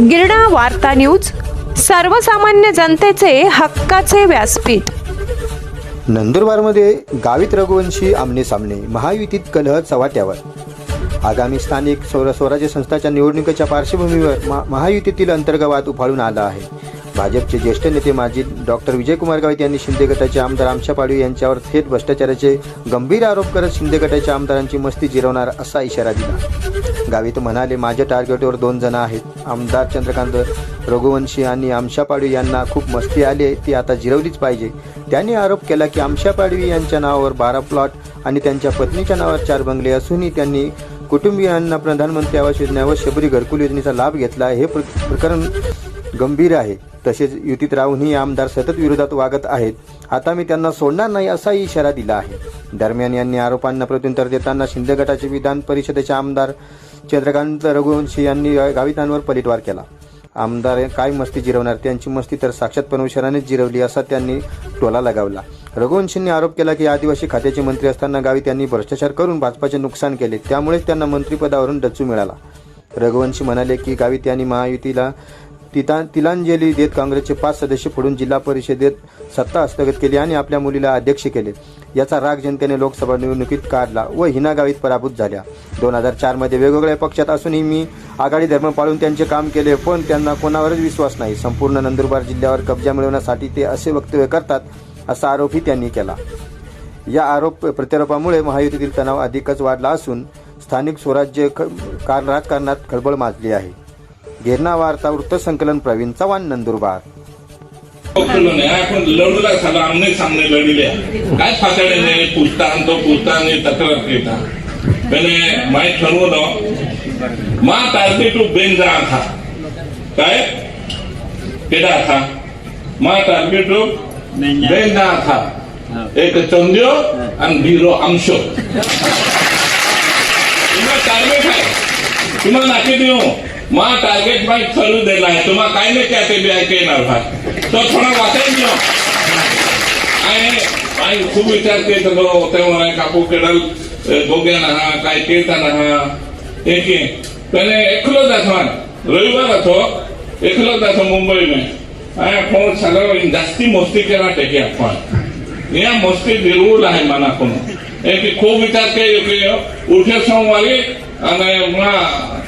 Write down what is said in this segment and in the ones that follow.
गिरणा वार्ता न्यूज सर्वसामान्य जनतेचे हक्काचे व्यासपीठ. नंदुरबारमध्ये गावित रघुवंशी आमने सामने महायुतीत कलह चव्हाट्यावर. आगामी स्थानिक स्वराज्य संस्थाच्या निवडणुकीच्या पार्श्वभूमीवर मा महायुतीतील अंतर्गवाद उफाळून आला आहे. भाजपचे ज्येष्ठ नेते माजी डॉक्टर विजयकुमार गावित यांनी शिंदे गटाचे आमदार आमच्या पाडवी यांच्यावर थेट भ्रष्टाचाराचे गंभीर आरोप करत शिंदे गटाच्या आमदारांची मस्ती जिरवणार असा इशारा दिला. गावित म्हणाले माझ्या टार्गेटवर दोन जण आहेत. आमदार चंद्रकांत रघुवंशी आणि आमशा पाडवी यांना खूप मस्ती आली आहे. ती आता जिरवलीच पाहिजे. त्यांनी आरोप केला की आमशा पाडवी यांच्या नावावर बारा प्लॉट आणि त्यांच्या पत्नीच्या नावावर चार बंगले असूनही त्यांनी कुटुंबियांना प्रधानमंत्री आवास योजना व शबरी घरकुल योजनेचा लाभ घेतला हे प्र प्रकरण गंभीर आहे. तसेच युतीत राहूनही आमदार सतत विरोधात वागत आहेत. आता मी त्यांना सोडणार नाही असाही इशारा दिला आहे. दरम्यान यांनी आरोपांना प्रत्युत्तर देताना शिंदे गटाचे विधान परिषदेचे आमदार चंद्रकांत रघुवंशी यांनी गावितांवर पलटवार केला. आमदार काय मस्ती जिरवणार? त्यांची मस्ती तर साक्षात परमेश्वरानेच जिरवली असा त्यांनी टोला लगावला. रघुवंशींनी आरोप केला की आदिवासी खात्याचे मंत्री असताना गावित त्यांनी भ्रष्टाचार करून भाजपाचे नुकसान केले. त्यामुळेच त्यांना मंत्रिपदावरून डच्चू मिळाला. रघुवंशी म्हणाले की गावित यांनी महायुतीला तिता तिलांजली देत काँग्रेसचे पाच सदस्य फोडून जिल्हा परिषदेत सत्ता हस्तगत केली आणि आपल्या मुलीला अध्यक्ष केले. याचा राग जनतेने लोकसभा निवडणुकीत काढला व हिना गावीत पराभूत झाल्या. दोन हजार चारमध्ये वेगवेगळ्या पक्षात असूनही मी आघाडी धर्म पाळून त्यांचे काम केले पण त्यांना कोणावरच विश्वास नाही. संपूर्ण नंदुरबार जिल्ह्यावर कब्जा मिळवण्यासाठी ते असे वक्तव्य करतात असा आरोपही त्यांनी केला. या आरोप प्रत्यारोपामुळे महायुतीतील तणाव अधिकच वाढला असून स्थानिक स्वराज्य क- राजकारणात खळबळ माजली आहे. गिरणा वार्ता वृत्तसंकलन प्रवीण चव्हाण नंदुरबार. आपण लढला आमने सामने लढले काय फातडे नाही? पुसता आणतो पुसता आणि तक्रार केता त्याने माहीत ठरवलं मा काय? केडा मा एक चंद्यो आणि बिरो आमशो तुम्हाला टार्गेट आहे. तुम्हाला नाकी देऊ. मां टार्गेट बैंक चालू दिला है तुम्हारा काय नहीं कहते के ना था तो थोड़ा वाटेल जो आणि आई खूप विचार होते गो तेव्हा कापू केडल गोग्या ना हा काय केता ना हा एक पहिले एकलो जातो रविवार असो एकलो जातो मुंबई में हाय फोन सगळं जास्ती मस्ती केला टेकी आपण. या मस्ती जरूर आहे मना कोण एक खूप विचार केला उठ्या सोमवारी आणि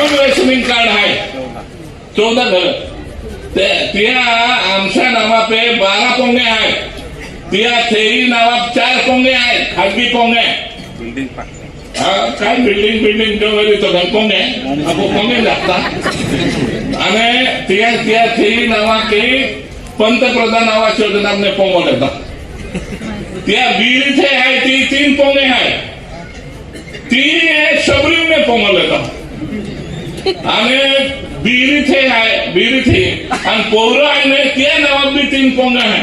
एकूण रेशनिंग कार्ड आहे. चौदा घर. ते- त्या आमच्या नावापे बारा पोंगे आहेत. त्या थेरी नावात चार पोंगे आहेत. खाजगी पोंगे. हा काय बिल्डिंग बिल्डिंग जेवढी तो आपण पोंगे लागता. आणि त्या त्या थेरी नावा की पंतप्रधान आवास योजना ने पोंगो देतात त्या विहिरीचे आहे ती तीन पोंगे आहे तीन आहे शबरीने पोंगो देतात आणि विहिरीचे आहे विहिरीचे आणि पोरं आहे ना त्या नावात बी तीन पोंग आहे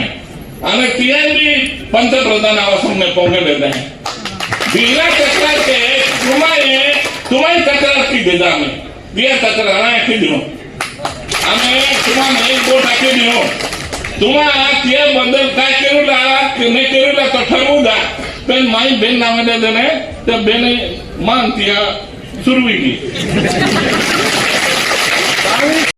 आणि त्या बी पंतप्रधान आवासाने पोंग देत आहे बिना तक्रार के तुम्हारे तुम्हारी तक्रार की देता आम्ही त्या तक्रार आखी देऊ आम्ही तुम्हाला एक बोट आखी देऊ तुम्हाला त्याबद्दल काय करू द्या की नाही करू द्या तो ठरवू द्या पण माई बेन नावाने देणे त्या बेने मान त्या सुरू की